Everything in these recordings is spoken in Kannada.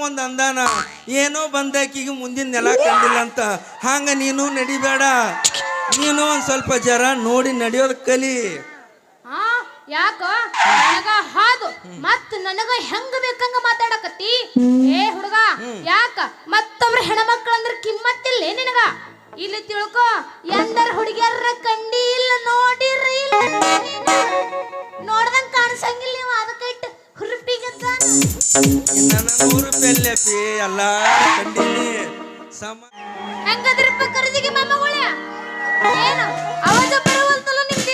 ಒಂದು ಅಂದಾನ, ಏನೋ ಬಂದಾಕಿಗೆ ಮುಂದಿನ ನೆಲ ಕಂಡಿಲ್ಲ ಅಂತ ಹಾಂಗ ನೀನು ನಡಿಬೇಡ. ನೀನು ಒಂದ್ ಸ್ವಲ್ಪ ಜರ ನೋಡಿ ನಡೆಯೋದ್ ಕಲಿ. ಆ, ಯಾಕ? ನನಗ ಹಾದು. ಮತ್ ನನಗ ಹೆಂಗ ಬೇಕಂಗ ಮಾತಾಡಕತ್ತಿ? ಏ ಹುಡುಗ, ಯಾಕ? ಮತ್ತೊಬ್ರ ಹೆಣ್ಮಕ್ಳು ಅಂದ್ರ ಕಿಮ್ಮತ್ತಿಲ್ಲ ನಿನಗ? ಇಲ್ಲಿ ತಿಳ್ಕೊ, ಎಂದರ ಹುಡುಗಿಯರ ಕಂಡಿ ಇಲ್ಲ ನೋಡಿರಿ ಇಲ್ಲ. ನೋಡ್ದಂಗ ಕಾಣಿಸಂಗಿಲ್ಲ ನೀವು ಅದಕ್ಕೆ ನೂರು ರೂಪಾಯಿ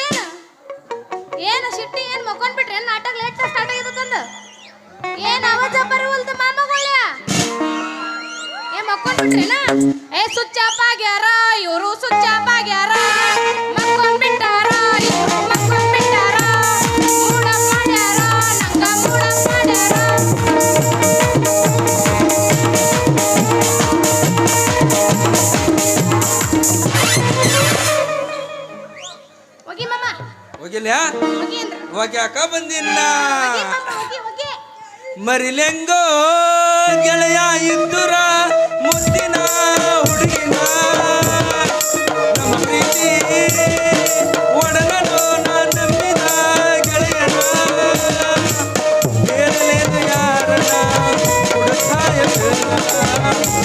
ಏನು? ಏನು ಏನು ನಾಟಕ ಲೇಟ್ ಸ್ಟಾರ್ಟ್ ಏನ್ ಏ ಏ ಸುಚ್ಚ ಆಫ್ ಆಗ್ಯಾರ, ಇವರು ಸುಚ್ಚಾಪ ಆಗ್ಯಾರ. ಹೋಗಿ ಮಾಮ. ಹೋಗಿಲ್ಲ? ಹೋಗಿ ಅಂದ್ರ. ಹೋಗ್ಯಾಕ ಬಂದಿಲ್ಲ. ಹೋಗಿ ಮಾಮ ಹೋಗಿ ಹೋಗಿ. ಮರಿಲೆಂಗೋ ಗೆಳೆಯ ಇದ್ದುರ ಮುದ್ದಿನ ಹುಡುಗಿನ. ನಮ್ಮ ಪ್ರೀತಿ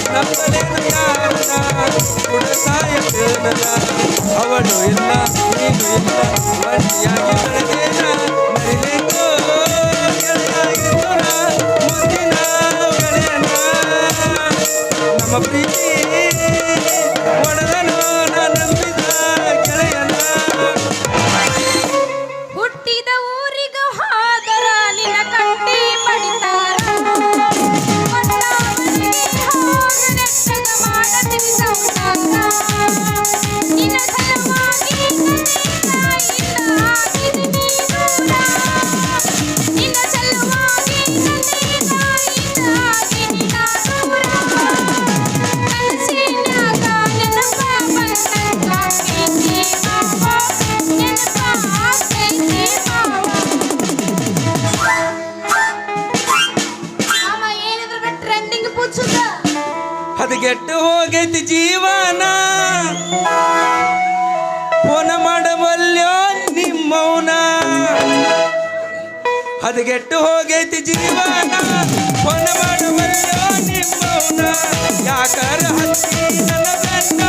ನಂಬಲೇನು ಯಾರನ ಕುಡಸಾಯ ಅವಳು ಇಲ್ಲ ನೀನು ಇಲ್ಲ ಒಂಟಿಯಾಗಿ ಬೆಳೆದೇನ ಮರಿಲೆಂಗೋ ಹದಗೆಟ್ಟು ಹೋಗೈತಿ ಜೀವನ. ನಿಮ್ಮೌನ ಯಾಕರ ಹತ್ತಿ ನನ್ನ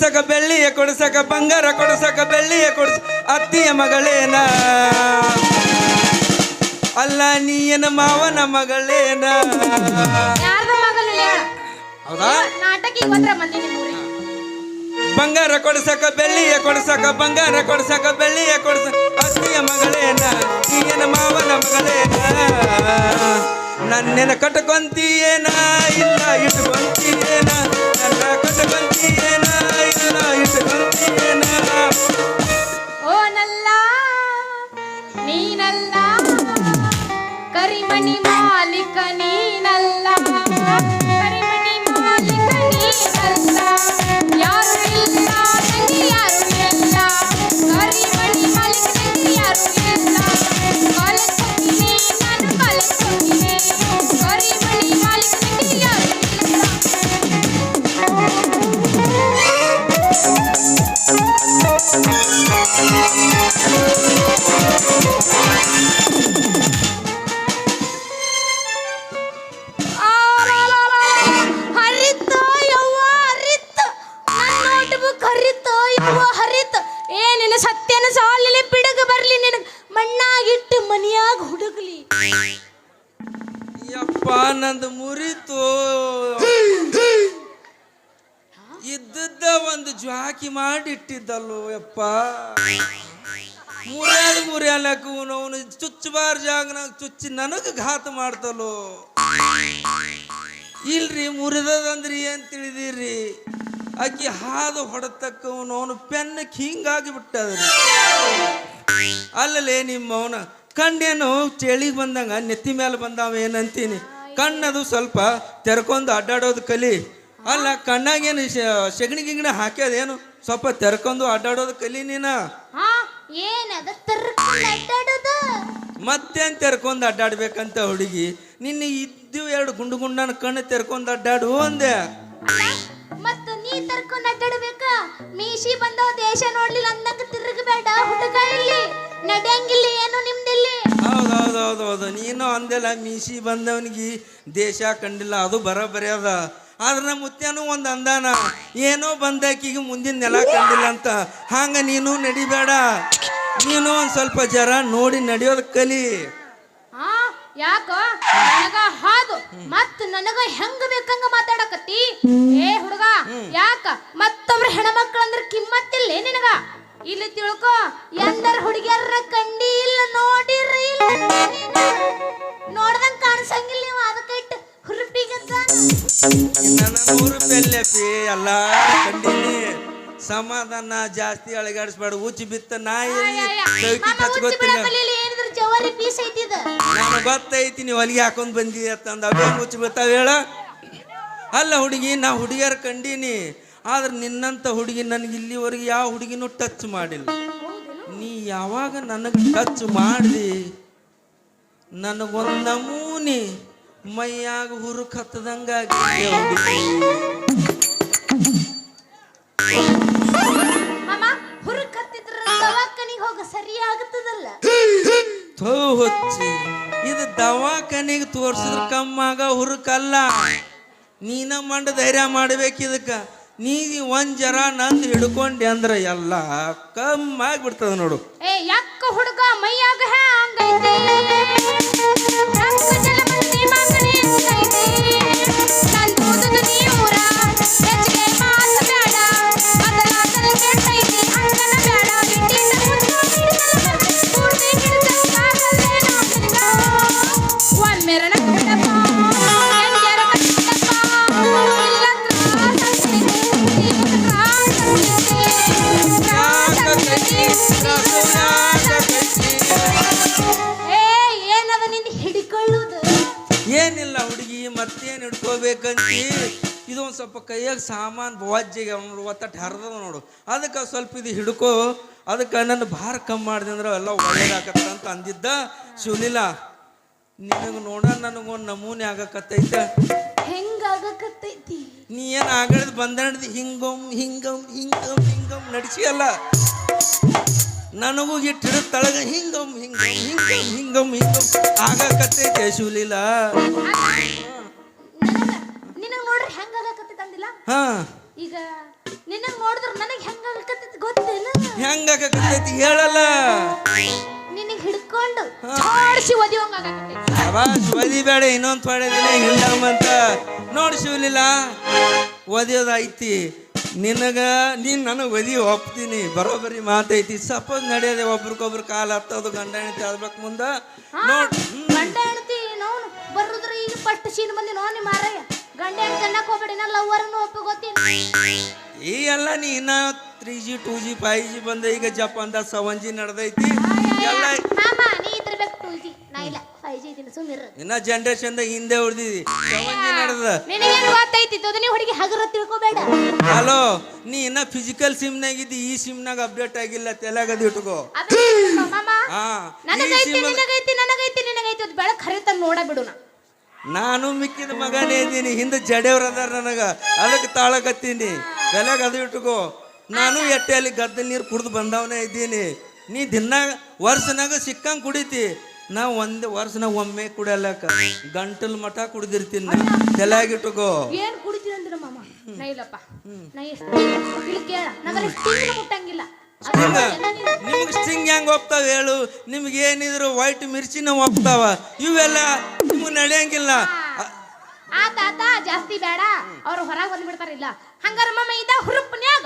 ಕೊಡ್ಸಕ ಬೆಳ್ಳಿಯ ಕೊಡ್ಸಕ ಬಂಗಾರ ಕೊಡ್ಸಕ ಬೆಳ್ಳಿಯ ಕೊಡ್ಸ ಅತ್ತಿಯ ಮಗಳೇನ? ಅಲ್ಲ ನೀಯನ ಮಾವನ ಮಗಳೇನ? ಹೌದಾ? ಬಂಗಾರ ಕೊಡ್ಸಕ ಬೆಳ್ಳಿಯ ಕೊಡ್ಸಕ ಬಂಗಾರ ಕೊಡ್ಸಕ ಬೆಳ್ಳಿಯ ಕೊಡ್ಸ ಅತ್ತಿಯ ಮಗಳೇನ? ನೀಯನ ಮಾವನ ಮಗಳೇನ? ನನ್ನೆನ ಕಟ್ಕೊಂತೀಯೇನ ಇಲ್ಲ ಇಟ್ಕೊಂತೀಯೇನ? ನಂದು ಮುರಿತು. ಇದ್ದದ್ದ ಒಂದು ಜ್ವಾಕಿ ಮಾಡಿಟ್ಟಿದ್ದಲ್ಲೋ ಯಪ್ಪ. ಮುರಿಯಾದ ಮುರಿಯಲಕ್ಕೂ ಅವನು ಚುಚ್ಚಬಾರ ಜಾಗನಾಗ ಚುಚ್ಚಿ ನನಗೆ ಘಾತ ಮಾಡ್ತಲೋ ಇಲ್ರಿ, ಮುರಿದದಂದ್ರಿ ಏನ್ ತಿಳಿದಿರಿ? ಅಕ್ಕಿ ಹಾದು ಹೊಡೆತಕ್ಕವನು ಅವನು ಪೆನ್ನಕ್ಕೆ ಹಿಂಗಾಗಿ ಬಿಟ್ಟದ್ರಿ. ಅಲ್ಲಲೇ ನಿಮ್ಮವನ ಕಂಡೇನು ಚಳಿಗೆ ಬಂದಂಗ, ನೆತ್ತಿ ಮೇಲೆ ಬಂದಾವ ಏನಂತೀನಿ ಕಣ್ಣದು ಸ್ವಲ್ಪ ತೆರ್ಕೊಂಡು ಅಡ್ಡಾಡೋದು ಕಲಿ. ಅಲ್ಲ ಕಣ್ಣಾಗೇನು ಸೆಗಣಿ ಗಿಗಣಿ ಹಾಕ್ಯದೇನು ಸ್ವಲ್ಪ ತೆರ್ಕೊಂಡು ಅಡ್ಡಾಡೋದು ಕಲಿ ನೀನ. ಮತ್ತೇನ್ ತೆರ್ಕೊಂಡು ಅಡ್ಡಾಡ್ಬೇಕಂತ ಹುಡುಗಿ? ನಿನ್ನ ಇದ್ದು ಎರಡು ಗುಂಡು ಗುಂಡನ ಕಣ್ಣು ತೆರ್ಕೊಂಡು ಅಡ್ಡಾಡು ಅಂದೆ. ಮತ್ತೆ ನೀ ತರ್ಕೊಂಡು ಅಡ್ಡಾಡ್ಬೇಕ? ಮೀಸಿ ಬಂದ ದೇಶ ನೋಡ್ಲಿಲ್ಲ ಅಂದಂಗ ತಿರುಗಬೇಡ ಹುಡುಗ ಇಲ್ಲಿ ನಡೆಯಂಗಿಲ್ಲ ಏನು ನಿಮ್ದಿಲ್ಲಿ? ಹೌದು ಹೌದು ಹೌದು ಹೌದು ನೀನು ಅಂದೆಲ್ಲ ಮೀಸಿ ಬಂದವನಿಗೆ ದೇಶ ಕಂಡಿಲ್ಲ ಅದು ಬರೋಬ್ಬರಿ ಅದ. ಆದ್ರೆ ನಮ್ಮ ಮುತ್ಯಾನು ಒಂದು ಅಂದಾನ ಏನೋ ಬಂದಾಕಿಗೆ ಮುಂದಿನ ನೆಲ ಕಂಡಿಲ್ಲ ಅಂತ. ಹಾಂಗ ನೀನು ನಡಿಬೇಡ. ನೀನು ಒಂದು ಸ್ವಲ್ಪ ಜರ ನೋಡಿ ನಡೆಯೋದು ಕಲಿ. ಹಾ ಯಾಕ? ನನಗ ಹಾದು. ಮತ್ ನನಗ ಹೆಂಗ ಬೇಕಂಗ ಮಾತಾಡಕತ್ತಿ? ಏ ಹುಡುಗ ಯಾಕ? ಮತ್ತೊಬ್ರ ಹೆಣ್ಮಕ್ಳು ಅಂದ್ರ ಕಿಮ್ಮತ್ತಿಲ್ಲ ನಿನಗ? ಇಲ್ಲಿ ತಿಳ್ಕೊ ಎಂದರ ಹುಡುಗಿಯರ ಕಂಡಿ ಇಲ್ಲ ನೋಡಿರಿ ಇಲ್ಲ ನೋಡ್ದಂಗ ಕಾಣಿಸಂಗಿಲ್ಲ ನೀವು ಅದಕ್ಕೆ ಇಟ್ಟು ಎಲ್ಲ ಕಂಡೀನಿ ಸಮಾಧಾನ ಜಾಸ್ತಿ ಅಳಗಾಡಿಸ್ಬೇಡ ಉಚ್ಚಿ ಬಿತ್ತ ನಾಯಿ ಚೌಕಿ ಜವಾರಿ ಪೀಸ್ ನಾನು ಗೊತ್ತೈತಿ ನೀವು ಅಲ್ಲಿಗೆ ಹಾಕೊಂಡ್ ಬಂದಿ ಅಂತಂದ ಅವೇ ಮುಚ್ಚಿ ಬರ್ತಾವ ಹೇಳ? ಅಲ್ಲ ಹುಡುಗಿ ನಾ ಹುಡುಗಿಯರ ಕಂಡೀನಿ. ಆದ್ರೆ ನಿನ್ನಂತ ಹುಡುಗಿ ನನಗೆ ಇಲ್ಲಿವರೆಗೆ ಯಾವ ಹುಡುಗಿನೂ ಟಚ್ ಮಾಡಿಲ್ಲ. ನೀ ಯಾವಾಗ ನನಗೆ ಟಚ್ ಮಾಡಿದಿ? ನನಗೊಂದು ನಮೂನಿ ಮೈಯಾಗ ಹುರುಕ್ ಹತ್ತದಂಗಾಗಿ ಥೋ ಹೊಚ್ಚಿ ಇದು ದವಾಖಾನೆಗೆ ತೋರ್ಸಿದ್ರ ಕಮ್ಮಾಗ ಹುರುಕಲ್ಲ. ನೀನ ಮಂಡ ಧೈರ್ಯ ಮಾಡ್ಬೇಕು ಇದಕ್ಕ ನೀ ಒಂದ್ ಜರ ನಂದು ಹಿಡ್ಕೊಂಡೆ ಅಂದ್ರೆ ಎಲ್ಲ ಕಮ್ಮಿ ಆಗ್ಬಿಡ್ತದ ನೋಡು. ಏ ಯಾಕ ಹುಡುಗ ಮೈಯಾಗ ಏನಿಲ್ಲ ಹುಡುಗಿ, ಮತ್ತೇನು ಹಿಡ್ಕೋಬೇಕಂತಿ? ಇದೊಂದು ಸ್ವಲ್ಪ ಕೈಯಾಗ ಸಾಮಾನು ಬವಾಜ್ಜಿಗೆ ಅವ್ನು ಒತ್ತಟ್ಟು ಹರಿದದ ನೋಡು. ಅದಕ್ಕೆ ಸ್ವಲ್ಪ ಇದು ಹಿಡ್ಕೋ. ಅದಕ್ಕೆ ನನ್ನ ಭಾರ ಕಮ್ಮಿ ಮಾಡಿದೆ ಅಂದ್ರೆ ಎಲ್ಲ ಒಳ್ಳೇದಾಗತ್ತ ಅಂತ ಅಂದಿದ್ದ. ಶಿವಲಿಲ್ಲ ನಿನಗೆ ನೋಡ, ನನಗೊಂದು ನಮೂನೆ ಆಗಕತ್ತೈತ. ಹೆಂಗಾಗಕತ್ತೈತಿ? ನೀ ಏನು ಆಗಳದ್ ಬಂದಣದ್? ಹಿಂಗಮ್ ಹಿಂಗಮ್ ಹಿಂಗಮ್ ಹಿಂಗಮ್ ನಡೆಸಿಯಲ್ಲ. ನನಗೂ ಇಟ್ಟು ಹಿಡಿದ ತಳಗ ಹಿಂಗಮ್ ಹಿಂಗಮ್ ಹಿಂಗಮ್ ಹಿಂಗಮ್ ಹಿಂಗಮ್ ಆಗಕತ್ತೈತೆ ಶೂಲಿಲ್ಲ ನಿನಗ್ ನೋಡ್ರಿ ಹೆಂಗಾಗಕತ್ತೈತಿ ಅಂದಿಲ್ಲ? ಹಾ. ಈಗ ನಿನಗ್ ನೋಡಿದ್ರ ನನಗ್ ಹೆಂಗಾಗಕತ್ತೈತಿ ಗೊತ್ತೇನು ಹೆಂಗಾಗಕತ್ತೈತಿ ಹೇಳಲ್ಲ. ಹಿಂಗ್ ಹಿಡ್ಕೊಂಡು ಆಡಿಸಿ ಒದಿವಂಗ ಅವಾಸ್ ಒದಿಬೇಡ ಇನ್ನೊಂದು ಪಡೆದಿಲ್ಲ ಹಿಂಡಮ್ಮಂತ ನೋಡಿ ಶಿವಲಿಲ್ಲ ಒದಿಯೋದು ಐತಿ ನಿನಗ ನೀನು ನನಗೆ ಒದಿ ಒಪ್ತೀನಿ. ಬರೋಬರಿ ಮಾತೈತಿ. ಸಪೋಸ್ ನಡೆಯದೆ ಒಬ್ರಿಗೊಬ್ರು ಕಾಲ ಹತ್ತೋದು ಗಂಡ ಹೆಂಡತಿ ಆಗ್ಬೇಕು ಮುಂದೆ ನೋಡ್ ಗಂಡ ಹೆಣ್ತಿ ನೋನು ಬರುದ್ರ ಈಗ ಫಸ್ಟ್ ಸೀನ್ ಬಂದಿ ನೋ ನಿಮ್ಮ ಮಾರಯ್ಯ ಗಂಡ ಅನ್ನಕ್ ಹೋಗ್ಬೇಡಿ ನಾ ಲವ್ವರ್ನು ಒಪ್ಪಿ ಗೊತ್ತೀನಿ ಈ ಎಲ್ಲ ನೀ ಇನ್ನ three G two G five G ಬಂದ ಈಗ ಜಪಾನ್ದ ಸೆವೆನ್ ಜಿ ನಡೆದೈತಿ. ಇನ್ನ ಜನರೇಷನ್ದಾಗ ಹಿಂದೆ ಉಳ್ದಿದಿ. ನಡೆದ? ನಿನಗೇನು ಗೊತ್ತೈತಿ? ತೊದನಿ ಹುಡುಗಿ ಹಗರ ತಿಳ್ಕೊಬೇಡ. ಹಲೋ ನೀ ಇನ್ನ ಫಿಸಿಕಲ್ ಸಿಮ್ನಾಗ ಇದ್ದಿ ಈ ಸಿಮ್ನಾಗ ಅಪ್ಡೇಟ್ ಆಗಿಲ್ಲ ತೆಲಾಗದ ಇಟ್ಕೋ. ಹಾ ನನಗೈತಿ ನಿನಗೈತಿ ನನಗೈತಿ ನಿನಗೈತಿ ಅದು ಬೆಳಕ್ ಹರಿತ ನೋಡ ಬಿಡುನ ನಾನು ಮಿಕ್ಕಿದ ಮಗನೇ ಇದ್ದೀನಿ ಹಿಂದೆ ಜಡೆಯವ್ರ ಅದಾರ ನನಗ. ಅದಕ್ಕೆ ತಾಳಕತ್ತೀನಿ. ಬೆಲೆಗೆ ಅದು ಇಟ್ಕೋ. ನಾನು ಎಟ್ಟೆ ಅಲ್ಲಿ ಗದ್ದಲ್ ನೀರು ಕುಡ್ದು ಬಂದವನೇ ಇದ್ದೀನಿ. ನೀ ದಿನ ವರ್ಷನಾಗ ಸಿಕ್ಕಂಗೆ ಕುಡಿತಿ. ನಾ ಒಂದ್ ವರ್ಷನಾಗ ಒಮ್ಮೆ ಕುಡಿಯಲ್ಲಕ ಗಂಟಲ್ ಮಠ ಕುಡಿದಿರ್ತೀನಿ ನಾ. ತಲೆಯಾಗಿಟ್ಕೋ ಏನ್ ಕುಡಿತೀನಿ ಅಂದಿರ ಮಾಮ? ನಾ ಇಲ್ಲಪ್ಪ. ನಾ ಎಷ್ಟು ಇಲ್ಲಿ ಕೇಳ. ಮುಟ್ಟಂಗಿಲ್ಲ. ನಿಮ್ಗೆ ಸ್ಟಿಂಗ್ ಹೆಂಗ್ ಹೋಗ್ತಾವ ಹೇಳು. ನಿಮ್ಗೆ ಏನಿದ್ರು ವೈಟ್ ಮಿರ್ಚಿನ ಹೋಗ್ತಾವ ಇವೆಲ್ಲ ನಿಮ್ಗೆ ನಡೆಯಂಗಿಲ್ಲ. ಆ ಆತ ಜಾಸ್ತಿ ಬೇಡ. ಅವ್ರು ಹೊರಗೆ ಬಂದ್ಬಿಡ್ತಾರಿಲ್ಲ ಹಂಗಾರ ಮಾಮ ಇದ್ದ ಹುರುಪ್ನ್ಯಾಗ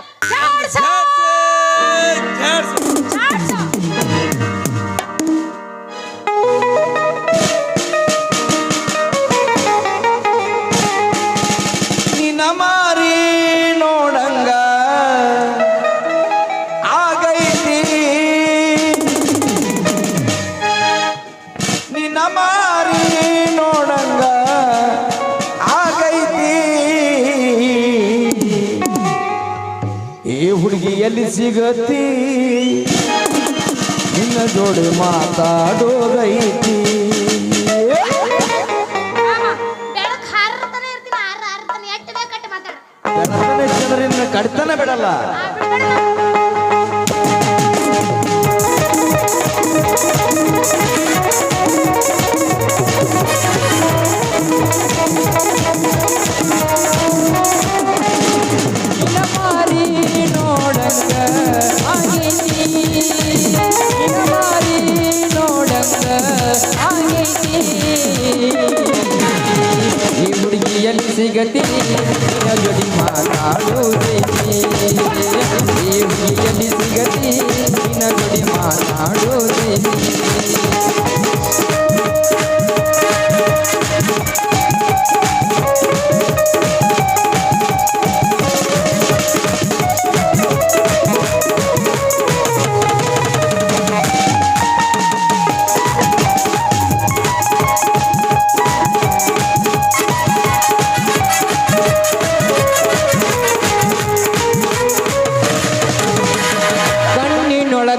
ಮಾತಾಡು ಸಿಗತಿ ಜೊಡಿ ಮಾತಾಡು ದೇವಿಯಲ್ಲಿ ಸಿಗತಿ ಜೊಡಿ ಮಾತಾಡು ದೇವಿ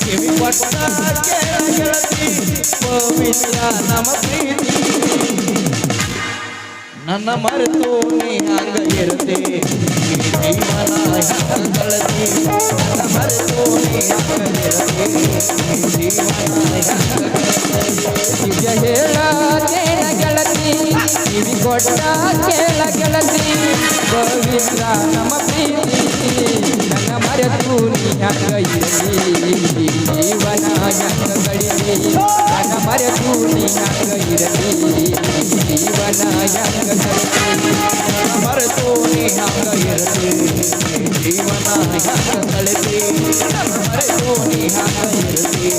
ಕಿವಿ ಕೊಟ್ಟ ಕೇಳ ಗೆಳತಿ ಗೋವಿಂದ ನಮ್ಮ ಪ್ರೀತಿ ನನ್ನ ಮರೆತು ನೀ ಹಂಗ ಇರುತ್ತೆ ಕಳತಿ ನನ್ನ ಮರೆತು ನೀ ಹಂಗ ಇರುತ್ತೆ ನಿಜ ಹೇಳ ಕೇಳ ಗೆಳತಿ ಕಿವಿ ಕೊಟ್ಟ ಕೇಳ ಗೆಳತಿ ಪವಿತ್ರ ನಮ್ಮ ಪ್ರೀತಿ ನನ್ನ ಮರೆತು ನೀ ಹಂಗ ಇರಲಿ ಜೀವನ ಹಂಗ ಕಡಿಮೆ मर दुनिया गई रही जीवनाया अमर दुनिया गई रही जीवनाया तड़ते दुनिया गई रही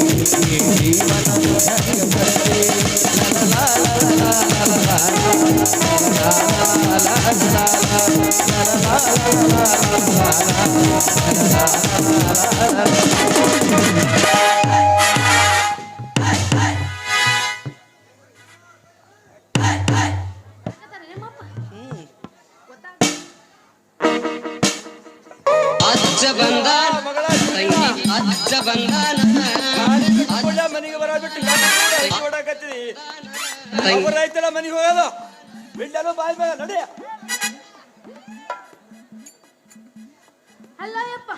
जीवनाया तड़ते ला ला ला ला ला ला ला Thank you. ಅಜ್ಜ ಬಂದ ತಂಗಿ ಅಜ್ಜ ಬಂದಾನ. ಮನೆಗೆ ಬರಬಿಟ್ಟು ಹೊಡಕತ್ತೀವಿ ರೈತರ ಮನೆಗೆ ಹೋಗೋದು. ಬಿಡ್ಡಲು ಬಾಯ್ ಬೇಗ ನಡಿ. ಅಲ್ಲ ಯಪ್ಪ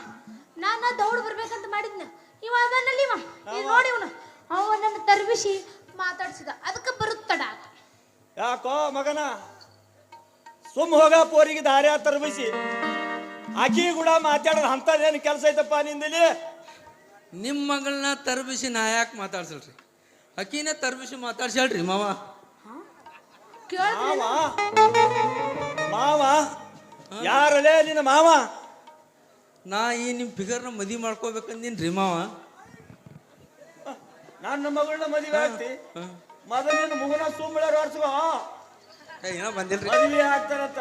ನಾನು ದೌಡ್ ಬರ್ಬೇಕಂತ ಮಾಡಿದ್ನ. ಇವ ಅದನ್ನಲ್ಲಿ ಇವ. ಈಗ ನೋಡಿ ಇವನು. ಅವ ನನ್ನ ತರ್ಬಿಸಿ ಮಾತಾಡ್ಸಿದ. ಅದಕ್ಕೆ ಬರುತ್ತಡ ಯಾಕೋ ಮಗನ? ಸುಮ್ ಹೋಗ ಪೋರಿಗೆ ದಾರ್ಯ ತರ್ಬಿಸಿ ಆಕಿ ಕೂಡ ಮಾತಾಡೋದು ಅಂತದೇನು ಕೆಲಸ ಐತಪ್ಪ ನಿಂದಲ್ಲಿ? ನಿಮ್ಮ ಮಗಳನ್ನ ತರ್ಬಿಸಿ ನಾ ಯಾಕೆ ಮಾತಾಡ್ಸಲ್ರಿ? ಅಕ್ಕಿನ ತರ್ಬಿಸಿ ಮಾತಾಡ್ಸಲ್ರಿ ಮಾವ. ಮಾವ? ಮಾವ? ಯಾರಲೇ ನಿನ್ನ ಮಾವ? ನಾ ಈ ನಿಮ್ಮ ಫಿಗರ್ನ ಮದಿ ಮಾಡ್ಕೋಬೇಕಂದಿನ್ರಿ ಮಾವ. ನನ್ನ ಮಗಳನ್ನ ಮದುವೆ ಆಗ್ತಿ. ಮಗನ ಮೊದಲಿನ ಮುಗುನ ಸುಮ್ಮಳೆ ಹೊಡ್ಸುವ ಏನೋ ಬಂದಿಲ್ರಿ. ಮದುವೆ ಆಗ್ತಾರಂತ.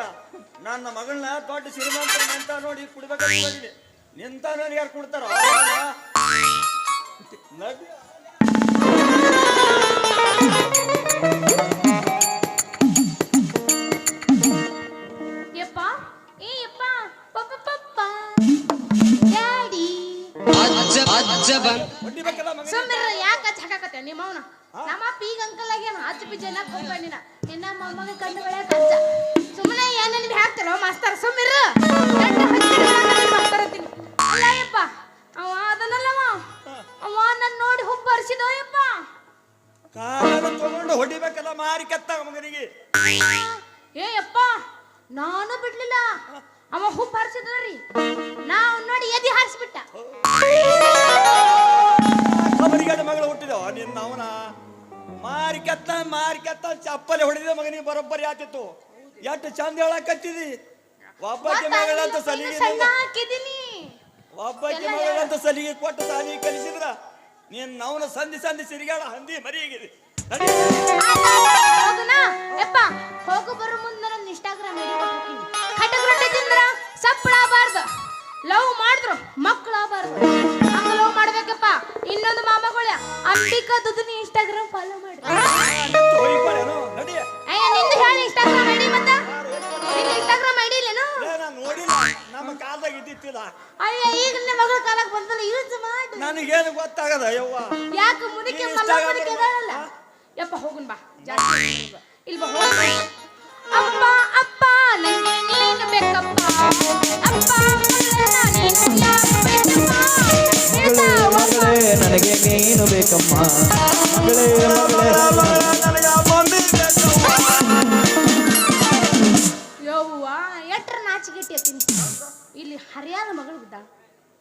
ನನ್ನ ಮಗಳನ್ನ ದೊಡ್ಡ ಶ್ರೀಮಂತರ ಅಂತ ನೋಡಿ ಕುಡ್ಬೇಕಂತ ಬಂದಿನಿ ನಿಂತ ನನಗೆ ಯಾರು ಕುಡ್ತಾರ. ಯಪ್ಪ ಏ ಯಪ್ಪ. ಪಪ್ಪ ಪಪ್ಪ ಡ್ಯಾಡಿ. ಅಜ್ಜ ಅಜ್ಜ ಬಂದ ಹೊಡಿಬೇಕಲ್ಲ ಮಗನಿಗೆ. ಯಾಕ ಹಚ್ಚಾಕತ್ತೆ ನಿಮ್ಮ ಅವನ? ನಮ್ಮ ಅಪ್ಪ ಈಗ ಅಂಕಲ್ ಹಚ್ಚ ಪಿಜ್ಜನ ಕೊಂಬಣ್ಣಿನ ನಿನ್ನ ಮೊಮ್ಮಗ ಬೆಳೆ ಕಚ್ಚ. ಸುಮ್ಮನೆ ಏನ ನಿಮ್ಗೆ ಹಾಕ್ತಾರೋ ಮಾಸ್ತರ್ ಸುಮ್ಮಿರು ಅಲ್ಲ ಯಪ್ಪ ಅವ ಅದನ್ನಲ್ಲವ? ಅವ ನನ್ನ ನೋಡಿ ಹುಬ್ಬ ಹರಿಸಿದೋ ಯಪ್ಪ ಕಾಲನ್ನು ತಗೊಂಡು ಹೊಡಿಬೇಕಲ್ಲ ಮಾರಿ ಕೆತ್ತ ಮಗನಿಗೆ. ಏ ಯಪ್ಪ ನಾನು ಬಿಡ್ಲಿಲ್ಲ. ಅವ ಹುಬ್ಬ ಹರಿಸಿದ್ರಿ ನಾವು ನೋಡಿ ಎದಿ ಹಾರಿಸ್ಬಿಟ್ಟ. ಮಗಳು ಹುಟ್ಟಿದವ ನಿನ್ನ ಅವನ ಮಾರಿ ಕೆತ್ತ ಮಾರಿ ಕೆತ್ತ ಚಪ್ಪಲಿ ಹೊಡೆದ ಮಗನಿಗೆ ಬರೋಬ್ಬರಿ ಆತಿತ್ತು ಎಷ್ಟು ಚಂದ ಹೇಳಕತ್ತಿದಿ? ಒಬ್ಬಕ್ಕೆ ಮಗಳಂತ ಸಲಿಗೆ ಒಬ್ಬಕ್ಕೆ ಮಗಳಂತ ಸಲಿಗೆ ಕೊಟ್ಟು ಸಾಲಿ ಕಲಿಸಿದ್ರ ನೀನ್ ನವನ ಸಂಧಿ ಸಂಧಿ ಸಿರಿಗಾಳ ಹಂದಿ ಮರಿಯಾಗಿದೆ. ಯಪ್ಪ ಹೋಗು ಬರೋ ಮುಂದೆ ನನ್ನ ಇನ್ಸ್ಟಾಗ್ರಾಮ್ ಐಡಿ ಕೊಟ್ಟಿರ್ತೀನಿ ಖಟಕ್ ರೊಟ್ಟಿ ತಿಂದ್ರ ಸಪ್ಪಳಾಗಬಾರ್ದು ಲವ್ ಮಾಡಿದ್ರು ಮಕ್ಕಳಾಗಬಾರ್ದು ಹಂಗ ಲವ್ ಮಾಡ್ಬೇಕಪ್ಪ. ಇನ್ನೊಂದು ಮಾಮಗಳ ಅಂಬಿಕಾ ದುದುನಿ ಇನ್ಸ್ಟಾಗ್ರಾಮ್ ಫಾಲೋ ನನಗೇನು ಗೊತ್ತಾಗದ ಯವ್ವ ಯಾಕೆ ಮುನಿಕೆ ಮಲ್ಲ ಮುನಿಕೆ ಯಪ್ಪ ಹೋಗುನ್ ಬಾ ಜಾಸ್ತಿ. ಇಲ್ಲಿ ಬಾ. ಹೋಗು ಅಪ್ಪ ಅಪ್ಪ ನಂಗೆ ನೀನು ಬೇಕಪ್ಪ. ನನಗೆ ನೀನು ಬೇಕಮ್ಮ. ಯವ್ವ ಎಟ್ರ ನಾಚಿಗೆಟ್ಟಿ ಅತ್ತೀನಿ. ಇಲ್ಲಿ ಹರಿಯಾದ ಮಗಳು ಬಿದ್ದ.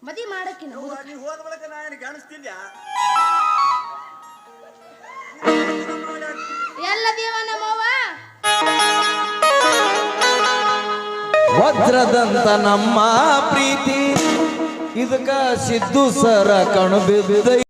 ಮದಿ ಮಾಡಕ್ಕಿನ ನೀ ಹೋದ ಬಳಿಕ ನಾ ಕಾಣಿಸ್ತಿಲ್ಲ ಎಲ್ಲ ದೇವ ನಮ್ಮವ್ವ. ವಜ್ರದಂತ ನಮ್ಮ ಪ್ರೀತಿ. ಇದಕ್ಕ ಸಿದ್ದು ಸರ ಕಣು ಬಿದ್ದ